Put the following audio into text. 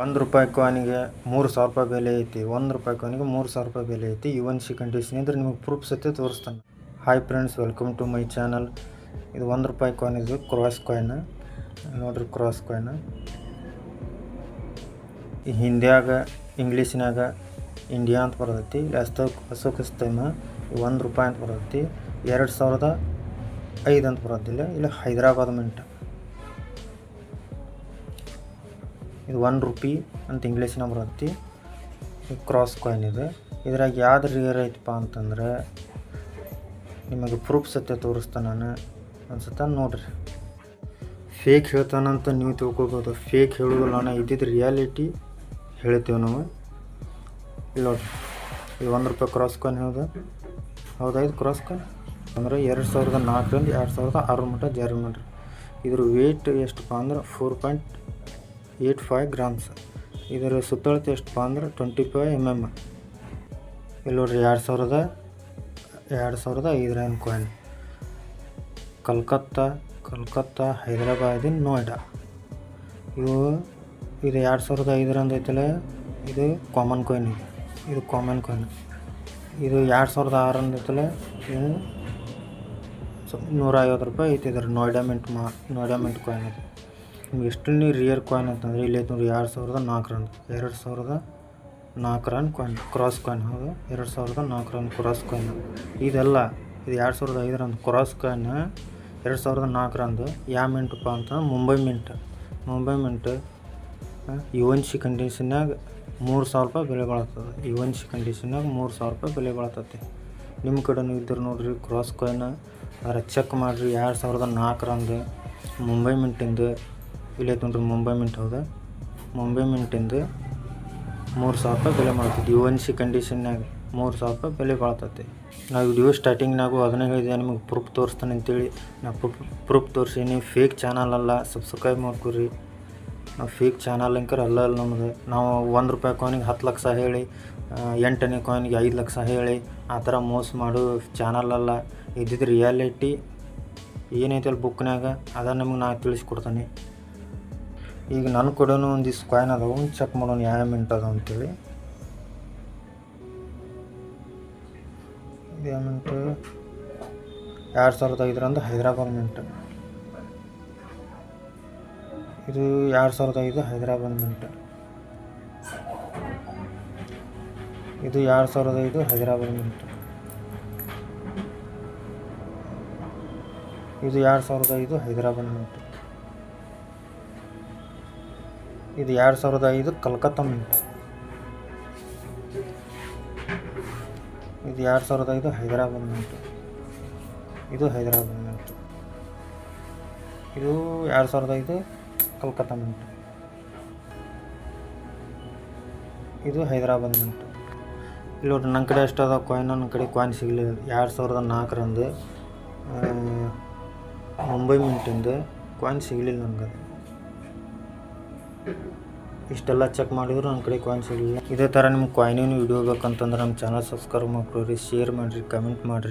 ಒಂದು ರೂಪಾಯಿ ಕಾಯಿನಿಗೆ ಮೂರು ಸಾವಿರ ರೂಪಾಯಿ ಬೆಲೆ ಐತಿ, ಒಂದು ರೂಪಾಯಿ ಕಾಯಿನಿಗೆ ಮೂರು ಸಾವಿರ ರೂಪಾಯಿ ಬೆಲೆ ಐತಿ. ಇವನ್ ಸಿ ಕಂಡೀಷನ್ ಇದ್ರೆ ನಿಮಗೆ ಪ್ರೂಫ್ ಸತ್ಯ ತೋರಿಸ್ತಾನೆ. Hi friends welcome to my channel ಇದು ಒಂದು ರೂಪಾಯಿ ಕಾಯಿನ್ ಇದು ಕ್ರಾಸ್ ಕಾಯಿನ್ ನೋಡ್ರಿ ಕ್ರಾಸ್ ಕಾಯಿನ್ ಈ ಹಿಂದಿಯಾಗ ಇಂಗ್ಲೀಷ್ನಾಗ ಇಂಡಿಯಾ ಅಂತ ಬರ್ತೈತಿ. ಇಲ್ಲಿ ಅಸ್ತ ಟೈಮ್ ಒಂದು ರೂಪಾಯಿ ಅಂತ ಬರ್ತೈತಿ. ಎರಡು ಸಾವಿರದ ಐದು ಅಂತ ಬರೋದಿಲ್ಲ ಇಲ್ಲ, ಹೈದರಾಬಾದ್ ಮಿಂಟ್ ಇದು ಒನ್ ರುಪಿ ಅಂತ ಇಂಗ್ಲೀಷ್ನಾಗ ಬರುತ್ತೆ. ಕ್ರಾಸ್ ಕಾಯಿನ್ ಇದೆ. ಇದ್ರಾಗ ಯಾವ್ದು ರಿಯರ್ ಐತಪ್ಪ ಅಂತಂದ್ರೆ ನಿಮಗೆ ಪ್ರೂಫ್ ಸತ್ಯ ತೋರಿಸ್ತಾನೆ ನಾನು. ಅನ್ಸುತ್ತ? ನೋಡ್ರಿ. ಫೇಕ್ ಹೇಳ್ತಾನಂತ ನೀವು ತಿಳ್ಕೊಬೋದು ಫೇಕ್ ಹೇಳೋದಿಲ್ಲ ನಾನು. ಇದ್ದಿದ್ದು ರಿಯಾಲಿಟಿ ಹೇಳ್ತೇವೆ ನಾವು. ಇಲ್ಲ ನೋಡ್ರಿ. ಇದು ಒಂದು ರೂಪಾಯಿ ಕ್ರಾಸ್ ಕಾಯಿನ್ ಹೌದಾ? ಹೌದಾ ಇದು ಕ್ರಾಸ್ ಕಾಯಿನ್ ಅಂದ್ರೆ ಎರಡು ಸಾವಿರದ ನಾಲ್ಕರಿಂದ ಎರಡು ಸಾವಿರದ ಆರು ಮಟ್ಟ ಜಾರಿ ಮಾಡ್ರಿ. ಇದ್ರ ವೇಟ್ ಎಷ್ಟಪ್ಪ ಅಂದ್ರೆ four point eight five grams ಇದರ ಸುತ್ತಳತೆ ಎಷ್ಟಪ್ಪ ಅಂದ್ರೆ ಟ್ವೆಂಟಿ ಫೈವ್ ಎಂ ಎಂ ಇಲ್ಲಿ ನೋಡ್ರಿ ಎರಡು ಸಾವಿರದ ಎರಡು ಸಾವಿರದ ಐದರ ಕಾಯಿನ್ ಕಲ್ಕತ್ತಾ ಕಲ್ಕತ್ತಾ ಹೈದರಾಬಾದಿನ ನೋಯ್ಡಾ. ಇವು ಇದು ಎರಡು ಸಾವಿರದ ಐದರಂದು ಐತಲ್ಲ, ಇದು ಕಾಮನ್ ಕಾಯಿನ್ ಇದು. ಇದು ಕಾಮನ್ ಕಾಯಿನ್ ಇದು ಎರಡು ಸಾವಿರದ ಆರಂದು ಐತಲ್ಲ, ಇದು ನೂರ ಐವತ್ತು ರೂಪಾಯಿ ಐತಿ ಇದ್ರ ನೋಯ್ಡಾ ಮಿಂಟ್ ಮಾ ನೋಯ್ಡಾ ಮಿಂಟ್ ಕಾಯಿನ್ ಇದು. ನಿಮ್ಗೆ ಎಷ್ಟು ನೀವು ರಿಯರ್ ಕಾಯಿನ್ ಅಂತಂದ್ರೆ ಇಲ್ಲಿ ಐತೆ ನೋಡಿ ಎರಡು ಸಾವಿರದ ನಾಲ್ಕು ರನ್ ಎರಡು ಸಾವಿರದ ನಾಲ್ಕು ರನ್ ಕಾಯಿನ್ ಕ್ರಾಸ್ ಕಾಯಿನ್ ಹೌದು. ಎರಡು ಸಾವಿರದ ನಾಲ್ಕು ರನ್ ಕ್ರಾಸ್ ಕಾಯಿನ್ ಇದೆಲ್ಲ, ಇದು ಎರಡು ಸಾವಿರದ ಐದು ರನ್ ಕ್ರಾಸ್ ಕಾಯ್ನ್ ಎರಡು ಸಾವಿರದ ನಾಲ್ಕು ರಂದು ಯಾವ ಮಿಂಟಪ್ಪ ಅಂತ Mumbai mint Mumbai mint U N C ಕಂಡೀಷನ್ನಾಗ ಮೂರು ಸಾವಿರ ರೂಪಾಯಿ ಬೆಲೆ ಬಾಳತ್ತದ. ಯುವನ್ ಸಿ ಕಂಡೀಷನ್ನಾಗ ಮೂರು ಸಾವಿರ ರೂಪಾಯಿ ಬೆಲೆ ಬಾಳತೈತಿ ನಿಮ್ಮ ಕಡೆನೂ ಇದ್ರೆ ನೋಡಿರಿ ಕ್ರಾಸ್ ಕಾಯ್ನ್ ಅದರ ಚೆಕ್ ಮಾಡಿರಿ ಎರಡು ಸಾವಿರದ ನಾಲ್ಕರಂದು ಮುಂಬೈ ಮಿಂಟಿಂದು ಇಲ್ಲಿ ನೋಡ್ರಿ ಮುಂಬೈ ಮಿಂಟ್ ಹೌದಾ? ಮುಂಬೈ ಮಿಂಟಿಂದು ಮೂರು ಸಾವಿರ ರೂಪಾಯಿ ಬೆಲೆ ಮಾಡ್ತೈತಿ. ಯು ಎನ್ ಸಿ ಕಂಡೀಷನ್ನಾಗ ಮೂರು ಸಾವಿರ ರೂಪಾಯಿ ಬೆಲೆ ಬಾಳ್ತೈತಿ. ನಾವು ವಿಡಿಯೋ ಸ್ಟಾರ್ಟಿಂಗ್ನಾಗು ಅದನ್ನೇ ಹೇಳಿದೆ, ನಿಮಗೆ ಪ್ರೂಫ್ ತೋರಿಸ್ತಾನೆ ಅಂತೇಳಿ. ನಾ ಪ್ರೂಫ್ ಪ್ರೂಫ್ ನೀವು ಫೇಕ್ ಚಾನಲ್ ಅಲ್ಲ ಸಬ್ಸ್ಕ್ರೈಬ್ ಮಾಡ್ಕೊರಿ. ನಾವು ಫೇಕ್ ಚಾನಲ್ ಅಂಕರ್ ಅಲ್ಲ ಅಲ್ಲ ನಮ್ಮದು ನಾವು ಒಂದು ರೂಪಾಯಿ ಕಾಯಿನಿಗೆ ಹತ್ತು ಲಕ್ಷ ಹೇಳಿ ಎಂಟನೇ ಕಾಯಿನ್ಗೆ ಐದು ಲಕ್ಷ ಹೇಳಿ, ಆ ಥರ ಮೋಸ ಮಾಡು ಚಾನಲ್ ಅಲ್ಲ. ಇದ್ದಿದ್ದು ರಿಯಾಲಿಟಿ ಏನೈತಲ್ಲ ಬುಕ್ನಾಗ ಅದನ್ನು ನಿಮ್ಗೆ ನಾ ತಿಳಿಸ್ಕೊಡ್ತಾನೆ. ಈಗ ನನ್ನ ಕೂಡ ಒಂದಿಷ್ಟು ಕಾಯಿನ್ ಅದಾವು ಚೆಕ್ ಮಾಡೋಣ ಯಾವ ಮಿಂಟ್ ಅದಾವ ಅಂತೇಳಿ. ಯಾವ ಮಿಂಟು ಎರಡು ಸಾವಿರದ ಐದರಂದು ಹೈದರಾಬಾದ್ ಮಿಂಟ್ ಇದು ಎರಡು ಸಾವಿರದ ಐದು ಹೈದರಾಬಾದ್ ಮಿಂಟ್ ಇದು ಎರಡು ಸಾವಿರದ ಐದು ಹೈದರಾಬಾದ್ ಮಿಂಟ್ ಇದು ಎರಡು ಸಾವಿರದ ಐದು ಹೈದರಾಬಾದ್ ಮಿಂಟ್ ಇದು ಎರಡು ಸಾವಿರದ ಐದು ಕಲ್ಕತ್ತಾ ಮಿಂಟ್ ಇದು ಎರಡು ಸಾವಿರದ ಐದು ಹೈದರಾಬಾದ್ ಮಿಂಟ್ ಇದು ಹೈದರಾಬಾದ್ ಮಿಂಟ್ ಇದು ಎರಡು ಸಾವಿರದ ಐದು ಕಲ್ಕತ್ತಾ ಮಿಂಟ್ ಇದು ಹೈದರಾಬಾದ್ ಮಿಂಟ್ ಇಲ್ಲಿ ನನ್ನ ಕಡೆ ಎಷ್ಟು ಅದಾವ ಕಾಯಿನ್ ನನ್ನ ಕಡೆ ಕಾಯಿನ್ ಸಿಗಲಿಲ್ಲ. ಎರಡು ಸಾವಿರದ ನಾಲ್ಕರಂದು ಮುಂಬೈ ಮಿಂಟಿಂದು ಕಾಯಿನ್ ಸಿಗಲಿಲ್ಲ ನನಗೆ ಇಷ್ಟೆಲ್ಲ ಚೆಕ್ ಮಾಡಿದ್ರು ನನ್ನ ಕಡೆ ಕಾಯಿನ್ ಸಿಗಲಿಲ್ಲ ಇದೇ ಥರ ನಿಮ್ಗೆ ಕಾಯಿನಿನ ವಿಡಿಯೋ ಬೇಕಂತಂದ್ರೆ ನಮ್ಮ ಚಾನಲ್ ಸಬ್ಸ್ಕ್ರೈಬ್ ಮಾಡ್ಕೊಳ್ರಿ ಶೇರ್ ಮಾಡಿರಿ ಕಮೆಂಟ್ ಮಾಡಿರಿ.